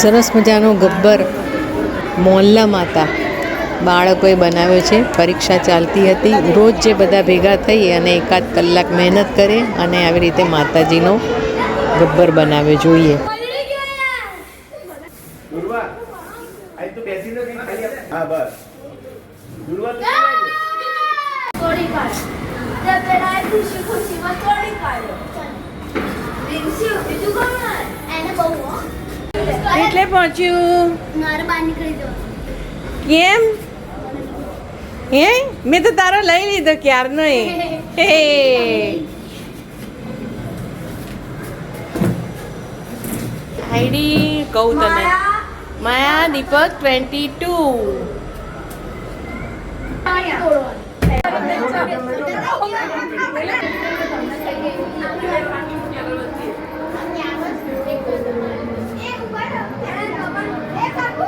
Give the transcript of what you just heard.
સરસ મજાનો ગબ્બર મોહલ્લા માતા બાળકોએ બનાવ્યો છે. પરીક્ષા ચાલતી હતી. રોજ જે બધા ભેગા થઈ અને એકાદ કલાક મહેનત કરે અને આવી રીતે માતાજીનો ગબ્બર બનાવ્યો જોઈએ. એને બહુ હો એટલે પહોંચ્યું. કેમ? હે? મેં તો તારો લઈ લીધો ક્યારનો એ. હે. આઈડી કહું તને. માયા દીપક ટ્વેન્ટી ટુ